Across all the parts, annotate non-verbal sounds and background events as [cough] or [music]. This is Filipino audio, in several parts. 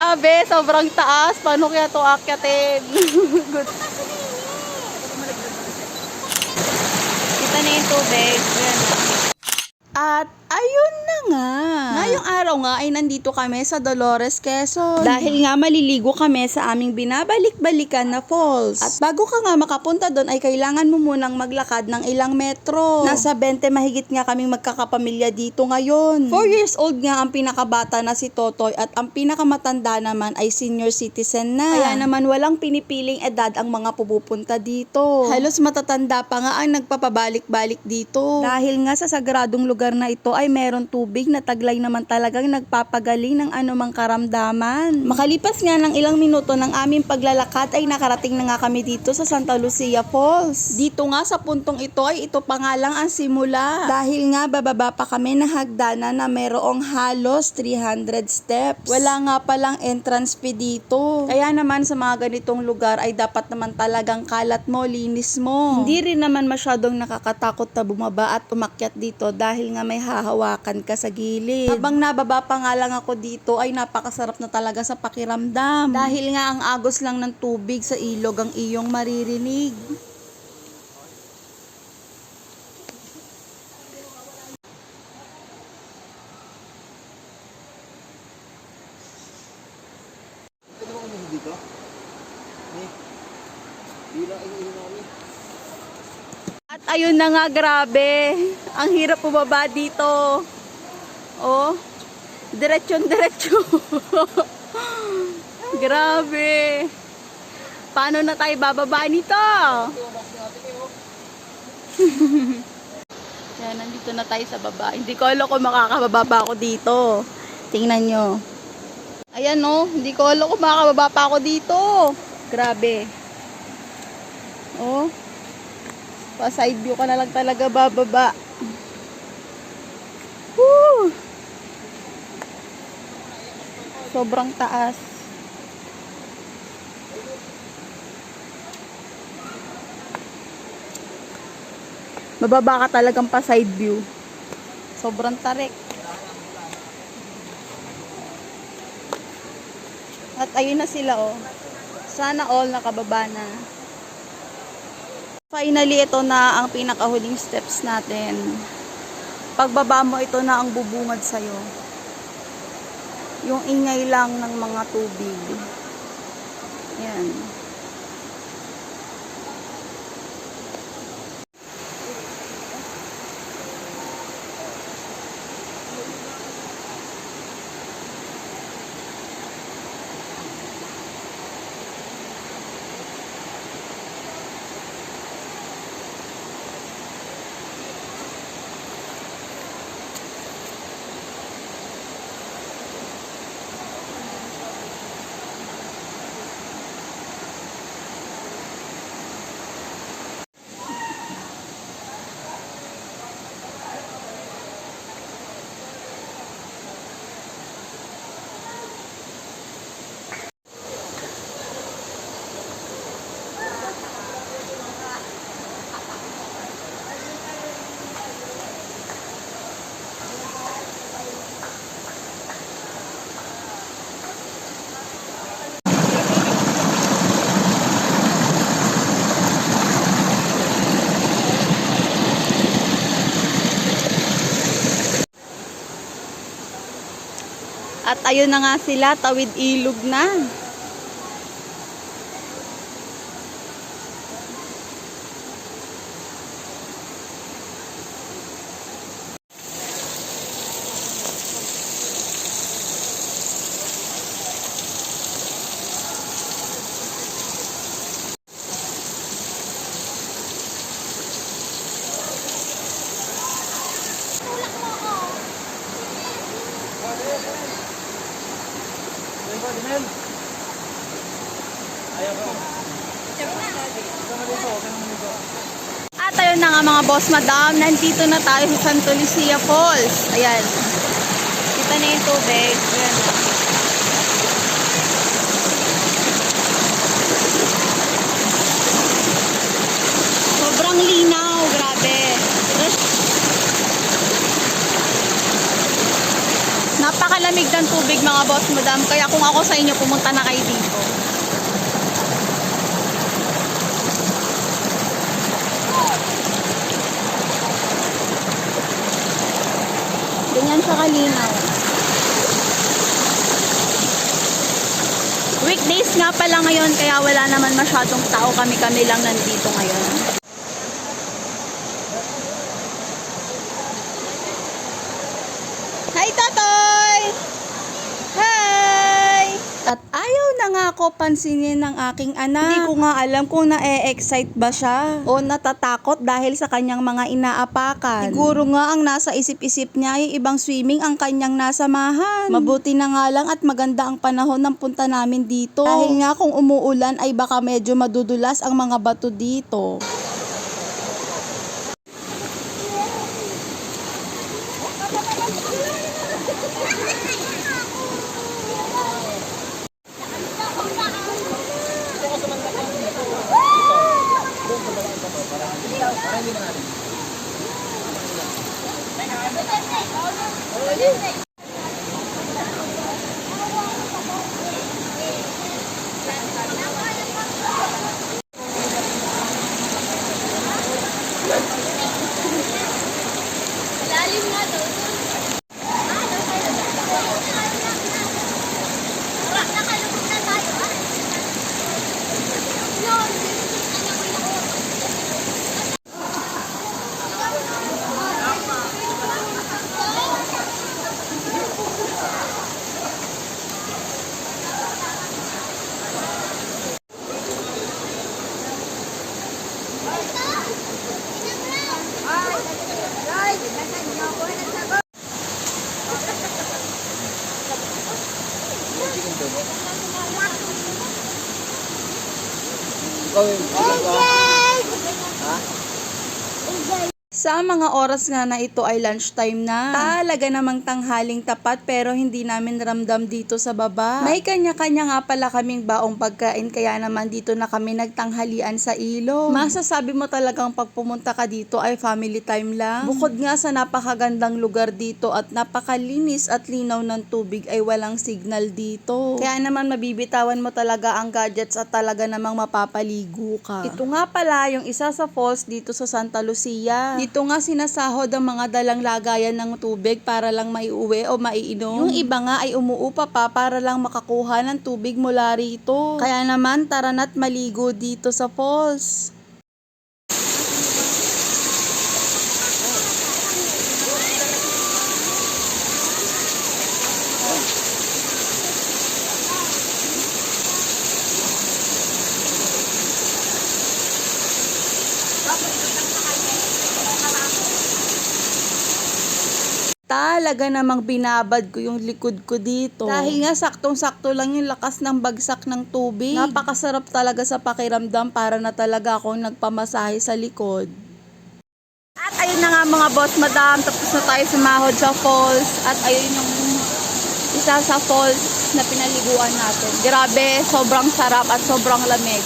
Abe, sobrang taas. Paano kaya to akyatin? [laughs] Good. Kita na yung tubig. At ayun na nga. Ngayong araw nga ay nandito kami sa Dolores, Quezon. Dahil nga maliligo kami sa aming binabalik-balikan na falls. At bago ka nga makapunta doon ay kailangan mo munang maglakad ng ilang metro. Nasa 20 mahigit nga kaming magkakapamilya dito ngayon. 4 years old nga ang pinakabata na si Totoy at ang pinakamatanda naman ay senior citizen na. Kaya naman walang pinipiling edad ang mga pupupunta dito. Halos matatanda pa nga ang nagpapabalik-balik dito. Dahil nga sa sagradong lugar na ito ay meron tubig na taglay naman talagang nagpapagaling ng anumang karamdaman. Makalipas nga ng ilang minuto ng aming paglalakad ay nakarating na nga kami dito sa Santa Lucia Falls. Dito nga sa puntong ito ay ito pa nga lang ang simula. Dahil nga bababa pa kami na hagdanan na merong halos 300 steps. Wala nga palang entrance fee dito. Kaya naman sa mga ganitong lugar ay dapat naman talagang kalat mo, linis mo. Hindi rin naman masyadong nakakatakot na bumaba at umakyat dito dahil nga may hahawakan ka sa gilid. Habang nababa pa nga lang ako dito ay napakasarap na talaga sa pakiramdam. Dahil nga ang agos lang ng tubig sa ilog ang iyong maririnig. Pwede mo kami dito? Eh, bilang iinom kami. At ayun na nga, grabe. Ang hirap bumaba dito. Oh, diretsyon, diretsyo. [laughs] grabe. Paano na tayo bababa nito? [laughs] Yan, nandito na tayo sa baba. Hindi ko alam kung makakababa ako dito. Tingnan nyo. Ayan oh, hindi ko alam kung makakababa pa ako dito. Grabe. Oh. Pa side view ka na lang talaga bababa. Woo! Sobrang taas. Mababa ka talagang pa side view. Sobrang tarik. At ayun na sila oh. Sana all nakababa na. Finally, ito na ang pinakahuling steps natin. Pagbaba mo, ito na ang bubungad sa'yo. Yung ingay lang ng mga tubig. Yan. At ayun na nga sila, tawid ilog na. At ayun na nga mga boss madam, nandito na tayo sa Santo Lucia Falls. Ayan. Kita na yung tubig. Ayan. Sobrang linaw, grabe. Napakalamig ng tubig. mga boss madam. Kaya kung ako sa inyo, pumunta na kayo dito. Ganyan siya kalinaw. Weekdays nga pala ngayon, kaya wala naman masyadong tao. Kami-kami lang nandito ngayon. Hi, Totoy! Hi! At ayaw na nga ako pansinin ng aking anak. Hindi ko nga alam kung na-excite ba siya o natatakot dahil sa kanyang mga inaapakan. Siguro nga ang nasa isip-isip niya ay ibang swimming ang kanyang nasamahan. Mabuti na nga lang at maganda ang panahon ng punta namin dito. Dahil nga kung umuulan ay baka medyo madudulas ang mga bato dito. Bây giờ em. Ikaw yung Sa mga oras nga na ito ay lunchtime na. Talaga namang tanghaling tapat pero hindi namin ramdam dito sa baba. May kanya-kanya nga pala kaming baong pagkain kaya naman dito na kami nagtanghalian sa ilog. Masasabi mo talagang pag pumunta ka dito ay family time lang. Bukod nga sa napakagandang lugar dito at napakalinis at linaw ng tubig ay walang signal dito. Kaya naman mabibitawan mo talaga ang gadgets at talaga namang mapapaligo ka. Ito nga pala yung isa sa falls dito sa Santa Lucia. Dito nga sinasahod ang mga dalang lagayan ng tubig para lang maiuwi o maiinom. Yung iba nga ay umuupa pa para lang makakuha ng tubig mula rito. Kaya naman tara na't maligo dito sa falls. Talaga namang binabad ko yung likod ko dito. Dahil nga saktong-sakto lang yung lakas ng bagsak ng tubig. Napakasarap talaga sa pakiramdam para na talaga akong nagpamasahe sa likod. At ayun na nga mga boss madam, tapos na tayo sumahod sa falls. At ayun yung isa sa falls na pinaliguan natin. Grabe, sobrang sarap at sobrang lamig.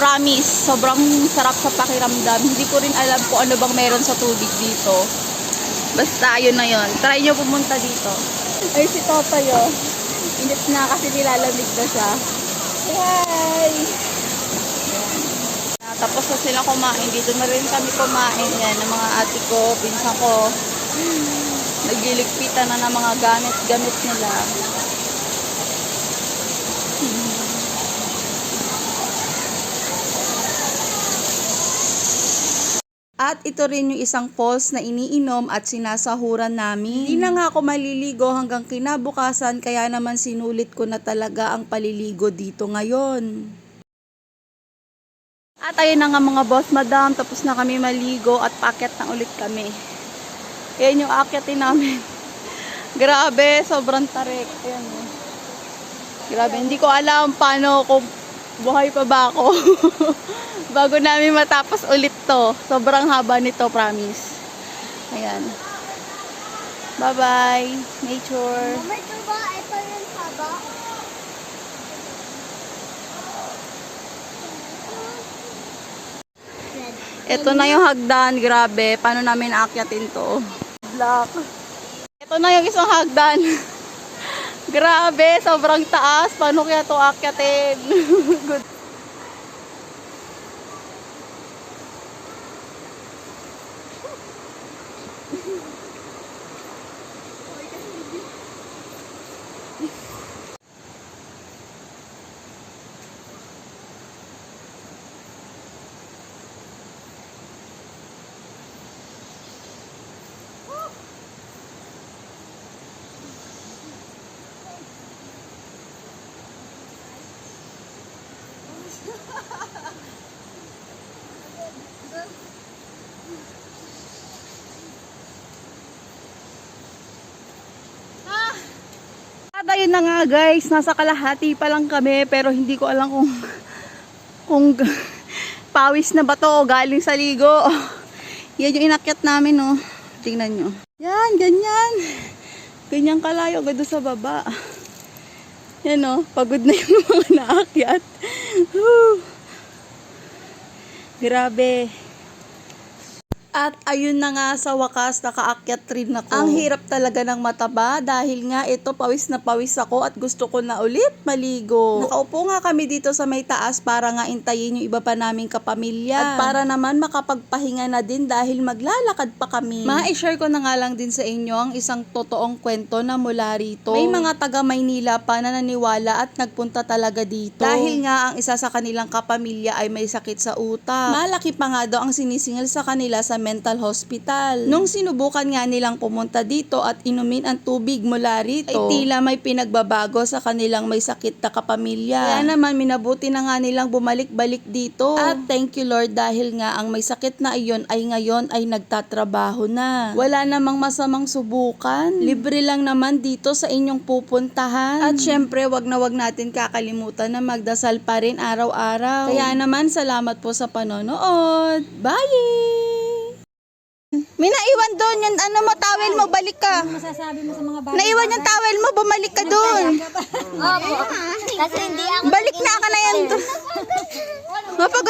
Promise, sobrang sarap sa pakiramdam. Hindi ko rin alam kung ano bang meron sa tubig dito. Basta ayun na yun. Try nyo pumunta dito. Ay, si Totoy oh. Init na kasi nilalamig na siya. Hi! Ah, Tapos na sila kumain. Dito na rin kami kumain. Yan, ng mga ate ko, pinsan ko. Nagliligpitan na ng mga gamit-gamit nila. At ito rin yung isang falls na iniinom at sinasahuran namin. Hindi na nga ako maliligo hanggang kinabukasan kaya naman sinulit ko na talaga ang paliligo dito ngayon. At ayun na nga mga boss madam, tapos na kami maligo at paket na ulit kami. Yan yung akyatin namin. [laughs] Grabe, sobrang tarik. Ayan oh. Grabe, hindi ko alam paano kung buhay pa ba ako. [laughs] Bago namin matapos ulit to. Sobrang haba nito, promise. Ayan. Bye-bye, nature. May tuba, ito yung haba. Ito na yung hagdan, grabe. Paano namin aakyatin to? Black. Ito na yung isang hagdan. [laughs] Grabe, sobrang taas. Paano kaya to akyatin? [laughs] Good. Ayun na nga guys, nasa kalahati pa lang kami pero hindi ko alam kung [laughs] kung [laughs] pawis na ba to galing sa ligo. [laughs] Yan yung inakyat namin oh. Tingnan nyo. Yan, ganyan. Ganyan kalayo agad doon sa baba. Yan oh, pagod na yung mga naakyat. Whew. Grabe. At ayun na nga sa wakas, nakaakyat rin ako. Ang hirap talaga ng mataba dahil nga ito pawis na pawis ako at gusto ko na ulit maligo. Nakaupo nga kami dito sa may taas para nga intayin yung iba pa naming kapamilya. At para naman makapagpahinga na din dahil maglalakad pa kami. Ma-share ko na nga lang din sa inyo ang isang totoong kwento na mula rito. May mga taga Maynila pa na naniwala at nagpunta talaga dito. Dahil nga ang isa sa kanilang kapamilya ay may sakit sa utak. Malaki pa nga daw ang sinisingil sa kanila sa mental hospital. Nung sinubukan nga nilang pumunta dito at inumin ang tubig mula rito, ay tila may pinagbabago sa kanilang may sakit na kapamilya. Kaya naman minabuti na nga nilang bumalik-balik dito. At thank you Lord dahil nga ang may sakit na iyon ay ngayon ay nagtatrabaho na. Wala namang masamang subukan. Libre lang naman dito sa inyong pupuntahan. At syempre, wag na wag natin kakalimutan na magdasal pa rin araw-araw. Kaya naman, salamat po sa panonood. Bye! May naiwan doon yung ano mo, towel mo, balik ka. Masasabi mo sa mga bata. Naiwan yung towel mo, bumalik ka doon. Opo. Kasi hindi ako Balik na ka na yan doon. Mapagod